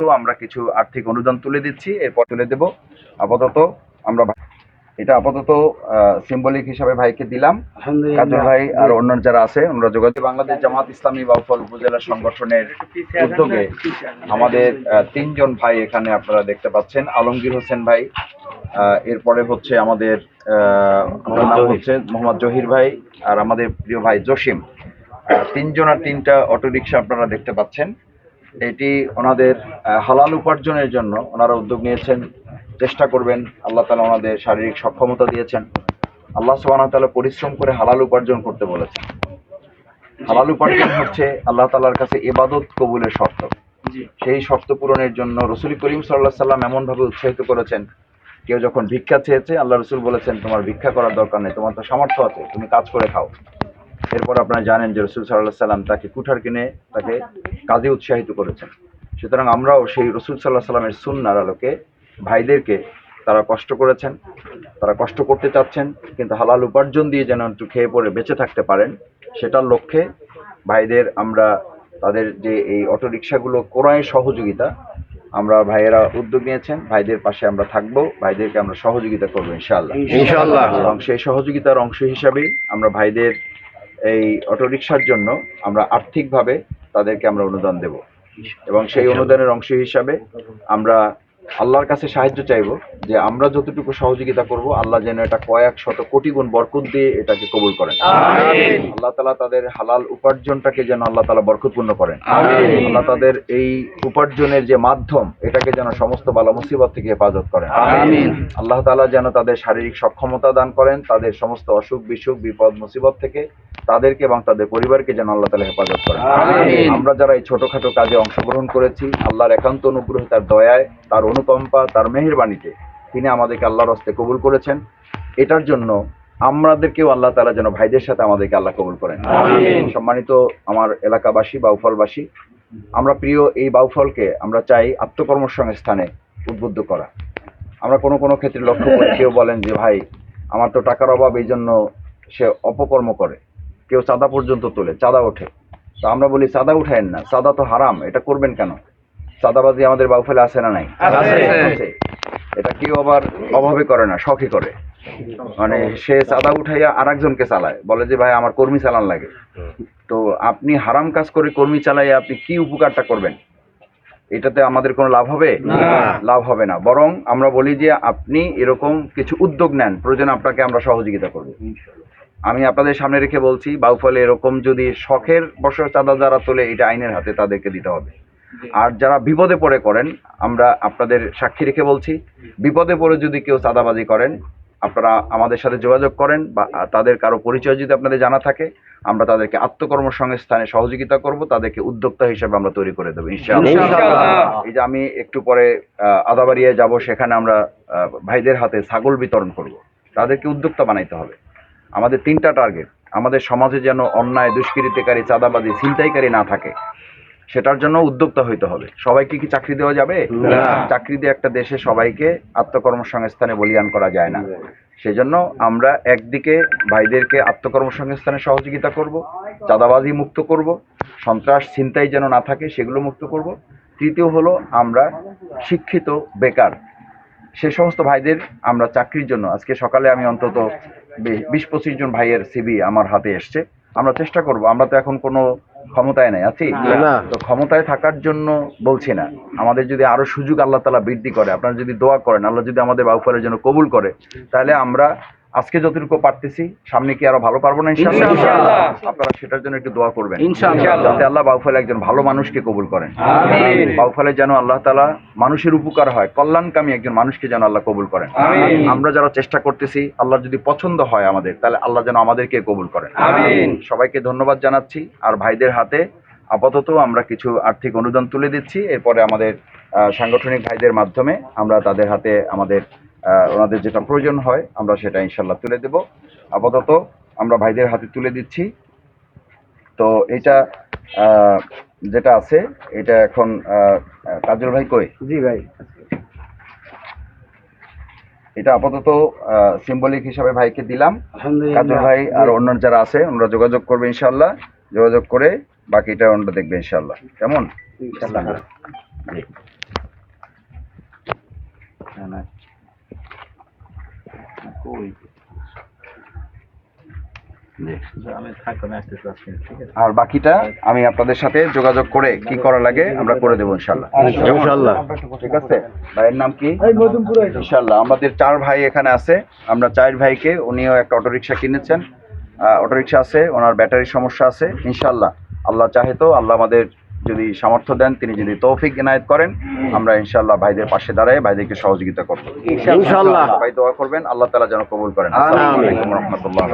তো আমরা কিছু আর্থিক অনুদান তুলে দিচ্ছি এরপর তুলে দেব। আপাতত আমরা এটা আপাতত সিম্বলিক হিসাবে ভাইকে দিলাম। কাজল ভাই আর অন্য যারা আছে ওনারা যোগাযোগ বাংলাদেশ জামাত ইসলামী বাউফল উপজেলা সংগঠনের উদ্যোগে আমাদের তিনজন ভাই এখানে আপনারা দেখতে পাচ্ছেন। আলমগীর হোসেন ভাই আহ, এরপরে হচ্ছে আমাদের আহ, নাম হচ্ছে মোহাম্মদ জহির ভাই আর আমাদের প্রিয় ভাই জসিম। তিনজন আর তিনটা অটোরিকশা আপনারা দেখতে পাচ্ছেন। এটি ওনাদের হালাল উপার্জনের জন্য ওনারা উদ্যোগ নিয়েছেন। চেষ্টা করবেন আল্লাহ তালা ওনাদের শারীরিক সক্ষমতা দিয়েছেন। আল্লাহ সুবাহ তালা পরিশ্রম করে হালাল উপার্জন করতে বলেছেন। হালাল উপার্জন হচ্ছে আল্লাহ তালার কাছে এবাদত কবুলের শর্ত। সেই শর্ত পূরণের জন্য রসুল করিম সাল্লাহ সাল্লাম এমনভাবে উৎসাহিত করেছেন কেউ যখন ভিক্ষা চেয়েছে আল্লাহ রসুল বলেছেন তোমার ভিক্ষা করার দরকার নেই তোমার তো সামর্থ্য আছে তুমি কাজ করে খাও। এরপর আপনারা জানেন যে রসুল সাল্লাহ সাল্লাম তাকে কুঠার কিনে তাকে কাজে উৎসাহিত করেছেন সুতরাং আমরাও সেই রসুল সাল্লাহ সাল্লামের সুন্নার আলোকে ভাইদেরকে তারা কষ্ট করেছেন তারা কষ্ট করতে চাচ্ছেন কিন্তু হালাল উপার্জন দিয়ে যেন একটু খেয়ে পড়ে বেঁচে থাকতে পারেন সেটার লক্ষ্যে ভাইদের আমরা তাদের যে এই অটোরিকশাগুলো ক্রয়ের সহযোগিতা আমরা ভাইয়েরা উদ্যোগ নিয়েছেন ভাইদের পাশে আমরা থাকব ভাইদেরকে আমরা সহযোগিতা করব ইনশাআল্লাহ ইনশাআল্লাহ। এবং সেই সহযোগিতার অংশ হিসাবেই আমরা ভাইদের এই অটোরিকশার জন্য আমরা আর্থিকভাবে তাদেরকে আমরা অনুদান দেব। এবং সেই অনুদানের অংশ হিসাবে আমরা আল্লাহর কাছে সাহায্য চাইব যে আমরা যতটুকু সহযোগিতা করব আল্লাহ যেন এটা কয়েক শত কোটি গুণ বরকত দিয়ে এটাকে কবুল করেন। আল্লাহ তালা তাদের হালাল উপার্জনটাকে যেন আল্লাহ তালা বরকতপূর্ণ করেন। আল্লাহ তাদের এই উপার্জনের যে মাধ্যম এটাকে যেন সমস্ত বালা মুসিবত থেকে হেফাজত করেন। আল্লাহ তালা যেন তাদের শারীরিক সক্ষমতা দান করেন তাদের সমস্ত অসুখ বিসুখ বিপদ মুসিবত থেকে তাদেরকে এবং তাদের পরিবারকে যেন আল্লাহ তালা হেফাজত করেন। আমরা যারা এই ছোটখাটো কাজে অংশগ্রহণ করেছি আল্লাহর একান্ত অনুগ্রহ তার দয়ায় তার অনুকম্পা তার মেহেরবাণীতে তিনি আমাদেরকে আল্লাহর হস্তে কবুল করেছেন। এটার জন্য আমাদেরকেও আল্লাহ তালা যেন ভাইদের সাথে আমাদেরকে আল্লাহ কবুল করেন। সম্মানিত আমার এলাকাবাসী বাউফলবাসী আমরা প্রিয় এই বাউফলকে আমরা চাই আত্মকর্মসংস্থানে উদ্বুদ্ধ করা। আমরা কোনো কোনো ক্ষেত্রে লক্ষ্য করি কেউ বলেন যে ভাই আমার তো টাকার অভাব এই জন্য সে অপকর্ম করে। কেউ চাঁদা পর্যন্ত তোলে চাঁদা ওঠে। তো আমরা বলি চাঁদা উঠায়েন না চাঁদা তো হারাম এটা করবেন কেন? চাঁদাবাজি আমাদের বাউফলে আছে না নাই। এটা কেউ আবার অভাবে করে না শখে করে। মানে সে চাঁদা উঠাইয়া আর একজনকে চালায় বলে যে ভাই আমার কর্মী চালান লাগে। তো আপনি হারাম কাজ করে কর্মী চালাইয়া আপনি কি উপকারটা করবেন? এটাতে আমাদের কোনো লাভ হবে? না। লাভ হবে না। বরং আমরা বলি যে আপনি এরকম কিছু উদ্যোগ নেন প্রয়োজন আপনাকে আমরা সহযোগিতা করব। আমি আপনাদের সামনে রেখে বলছি বাউফলে এরকম যদি শখের বছর চাঁদা যারা তোলে এটা আইনের হাতে তাদেরকে দিতে হবে। আর যারা বিপদে পড়ে করেন আমরা আপনাদের সাক্ষী রেখে বলছি বিপদে পড়ে যদি কেউ চাঁদাবাজি করেন আপনারা আমাদের সাথে যোগাযোগ করেন বা তাদের কারও পরিচয় যদি আপনাদের জানা থাকে আমরা তাদেরকে আত্মকর্মসংস্থানে সহযোগিতা করব তাদেরকে উদ্যোক্তা হিসেবে আমরা তৈরি করে দেবো। এই যে আমি একটু পরে আহ, আদাবাড়িয়ায় যাব সেখানে আমরা আহ, ভাইদের হাতে ছাগল বিতরণ করব। তাদেরকে উদ্যোক্তা বানাইতে হবে। আমাদের তিনটা টার্গেট আমাদের সমাজে যেন অন্যায় দুষ্কৃতিকারী চাঁদাবাজি ছিনতাইকারী না থাকে সেটার জন্য উদ্যোক্তা হইতে হবে। সবাইকে কি চাকরি দেওয়া যাবে? চাকরি দিয়ে একটা দেশে সবাইকে আত্মকর্মসংস্থানে বলিয়ান করা যায় না। সেজন্য আমরা একদিকে ভাইদেরকে আত্মকর্মসংস্থানে সহযোগিতা করব চাঁদাবাজি মুক্ত করব সন্ত্রাস ছিনতাই যেন না থাকে সেগুলো মুক্ত করব। তৃতীয় হলো আমরা শিক্ষিত বেকার সে সমস্ত ভাইদের আমরা চাকরির জন্য আজকে সকালে আমি অন্তত বিশ পঁচিশ জন ভাইয়ের সিবি আমার হাতে এসছে। আমরা চেষ্টা করব আমরা তো এখন কোনো ক্ষমতায় নাই আছি? তো ক্ষমতায় থাকার জন্য বলছি না। আমাদের যদি আরও সুযোগ আল্লাহ তালা বৃদ্ধি করে আপনারা যদি দোয়া করেন আল্লাহ যদি আমাদের বাউফারের জন্য কবুল করে তাহলে আমরা আজকে যতটুকু পারতেছি সামনে কি আরও ভালো পারব না ইনশাআল্লাহ। আপনারা সেটার জন্য একটু দোয়া করবেন। যাতে আল্লাহ বাউফলে একজন ভালো মানুষকে কবুল করেন। বাউফলে যেন আল্লাহ তালা মানুষের উপকার হয় কল্যাণকামী একজন মানুষকে যেন আল্লাহ কবুল করেন। আমরা যারা চেষ্টা করতেছি আল্লাহ যদি পছন্দ হয় আমাদের তাহলে আল্লাহ যেন আমাদেরকে কবুল করেন। সবাইকে ধন্যবাদ জানাচ্ছি। আর ভাইদের হাতে আপাতত আমরা কিছু আর্থিক অনুদান তুলে দিচ্ছি। এরপরে আমাদের সাংগঠনিক ভাইদের মাধ্যমে আমরা তাদের হাতে আমাদের ওনাদের যেটা প্রয়োজন হয় আমরা সেটা ইনশাল্লাহ তুলে দেব। আপাতত আমরা ভাইদের হাতে তুলে দিচ্ছি। তো এটা যেটা আছে এটা এখন কাজল ভাই কই? জি ভাই। এটা আপাতত সিম্বলিক হিসাবে ভাইকে দিলাম। কাজল ভাই আর অন্য যারা আছে ওনারা যোগাযোগ করবে ইনশাল্লাহ। যোগাযোগ করে বাকিটা ওনারা দেখবে ইনশাল্লাহ। কেমন? ইনশাআল্লাহ জি। আর বাকিটা আমি আপনাদের সাথে যোগাযোগ করে কি করা লাগে আমরা করে দেবো ইনশাল্লাহ ঠিক আছে? ভাইয়ের নাম কি? ইনশাল্লাহ আমাদের চার ভাই এখানে আছে। আমরা চার ভাইকে উনিও একটা অটোরিকশা কিনেছেন। অটোরিকশা আছে ওনার ব্যাটারির সমস্যা আছে। ইনশাল্লাহ আল্লাহ চাহে তো আল্লাহ আমাদের যদি সামর্থ্য দেন তিনি যদি তৌফিক এনায়েত করেন। আমরা ইনশাল্লাহ ভাইদের পাশে দাঁড়ায় ভাইদেরকে সহযোগিতা করব। ইনশাআল্লাহ। ভাই দোয়া করবেন আল্লাহ তালা যেন কবুল করেন। আসসালামু আলাইকুম রহমতুল্লাহ